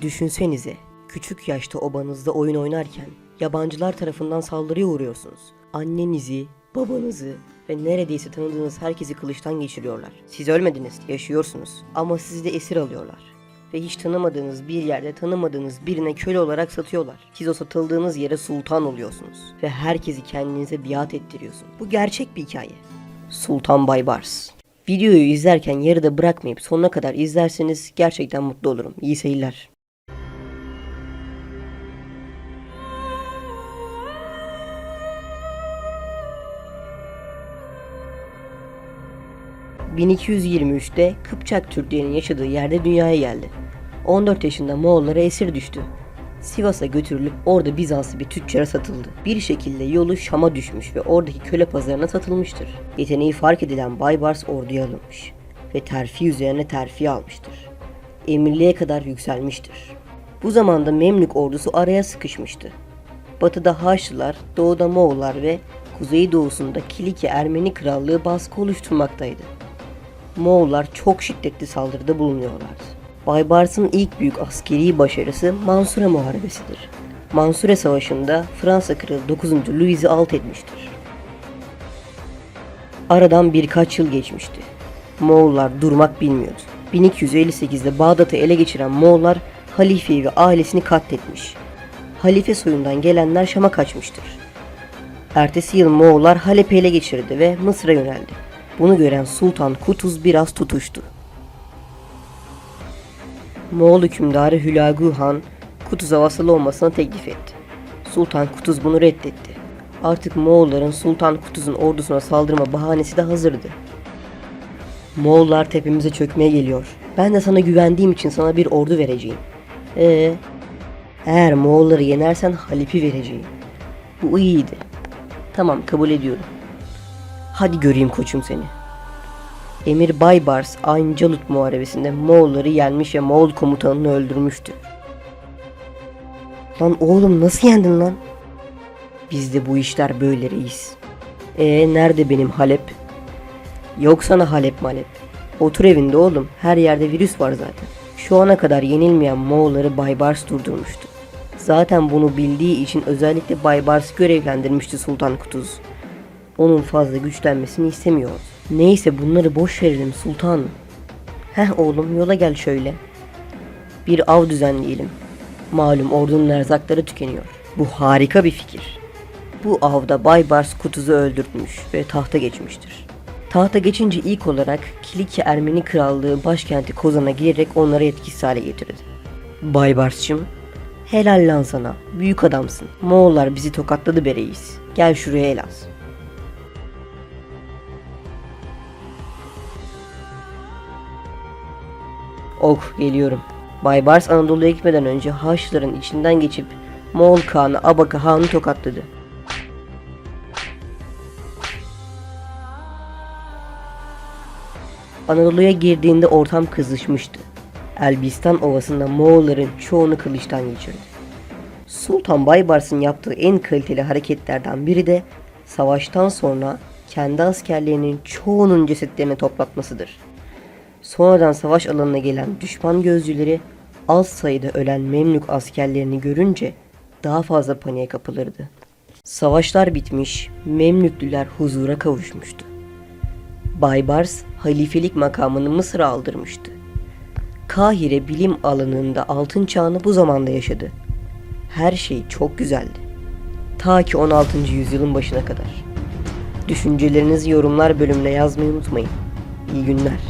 Düşünsenize, küçük yaşta obanızda oyun oynarken yabancılar tarafından saldırıya uğruyorsunuz. Annenizi, babanızı ve neredeyse tanıdığınız herkesi kılıçtan geçiriyorlar. Siz ölmediniz, yaşıyorsunuz ama sizi de esir alıyorlar. Ve hiç tanımadığınız bir yerde tanımadığınız birine köle olarak satıyorlar. Siz o satıldığınız yere sultan oluyorsunuz. Ve herkesi kendinize biat ettiriyorsun. Bu gerçek bir hikaye. Sultan Baybars. Videoyu izlerken yarıda bırakmayıp sonuna kadar izlerseniz gerçekten mutlu olurum. İyi seyirler. ...1223'te Kıpçak Türklerinin yaşadığı yerde dünyaya geldi. 14 yaşında Moğollara esir düştü. Sivas'a götürülüp orada Bizanslı bir tüccara satıldı. Bir şekilde yolu Şam'a düşmüş ve oradaki köle pazarına satılmıştır. Yeteneği fark edilen Baybars orduya alınmış ve terfi üzerine terfi almıştır. Emirliğe kadar yükselmiştir. Bu zamanda Memlük ordusu araya sıkışmıştı. Batıda Haçlılar, doğuda Moğollar ve kuzeydoğusunda Kilike Ermeni Krallığı baskı oluşturmaktaydı. Moğollar çok şiddetli saldırıda bulunuyorlardı. Baybars'ın ilk büyük askeri başarısı Mansure Muharebesidir. Mansure Savaşı'nda Fransa Kralı 9. Louis'i alt etmiştir. Aradan birkaç yıl geçmişti. Moğollar durmak bilmiyordu. 1258'de Bağdat'ı ele geçiren Moğollar halifeyi ve ailesini katletmiş. Halife soyundan gelenler Şam'a kaçmıştır. Ertesi yıl Moğollar Halep'i ele geçirdi ve Mısır'a yöneldi. Bunu gören Sultan Kutuz biraz tutuştu. Moğol hükümdarı Hülagü Han, Kutuz'a vasal olmasını teklif etti. Sultan Kutuz bunu reddetti. Artık Moğolların Sultan Kutuz'un ordusuna saldırma bahanesi de hazırdı. Moğollar tepemize çökmeye geliyor. Ben de sana güvendiğim için sana bir ordu vereceğim. Ee, eğer Moğolları yenersen Halip'i vereceğim. Bu iyiydi. Tamam kabul ediyorum. Hadi göreyim koçum seni. Emir Baybars Ayncalut Muharebesi'nde Moğolları yenmiş ve Moğol komutanını öldürmüştü. Lan oğlum nasıl yendin lan? Bizde bu işler böyle reis. E nerede benim Halep? Yok sana Halep malep. Otur evinde oğlum. Her yerde virüs var zaten. Şu ana kadar yenilmeyen Moğolları Baybars durdurmuştu. Zaten bunu bildiği için özellikle Baybars görevlendirmişti Sultan Kutuz. Onun fazla güçlenmesini istemiyor. Neyse bunları boş verelim sultanım. Heh oğlum yola gel şöyle. Bir av düzenleyelim. Malum ordunun erzakları tükeniyor. Bu harika bir fikir. Bu avda Baybars Kutuz'u öldürtmüş ve tahta geçmiştir. Tahta geçince ilk olarak Kilike Ermeni Krallığı başkenti Kozan'a girerek onları etkisiz hale getirdi. Baybars'cığım helal lan sana büyük adamsın. Moğollar bizi tokatladı be reis. Gel şuraya el az. Ok geliyorum. Baybars Anadolu'ya gitmeden önce Haçlıların içinden geçip Moğol Kağan'ı Abaka Han'ı tokatladı. Anadolu'ya girdiğinde ortam kızışmıştı. Elbistan Ovası'nda Moğolların çoğunu kılıçtan geçirdi. Sultan Baybars'ın yaptığı en kaliteli hareketlerden biri de savaştan sonra kendi askerlerinin çoğunun cesetlerini toplatmasıdır. Sonradan savaş alanına gelen düşman gözcüleri az sayıda ölen Memlük askerlerini görünce daha fazla paniğe kapılırdı. Savaşlar bitmiş, Memlüklüler huzura kavuşmuştu. Baybars halifelik makamını Mısır'a aldırmıştı. Kahire bilim alanında altın çağını bu zamanda yaşadı. Her şey çok güzeldi. Ta ki 16. yüzyılın başına kadar. Düşüncelerinizi yorumlar bölümüne yazmayı unutmayın. İyi günler.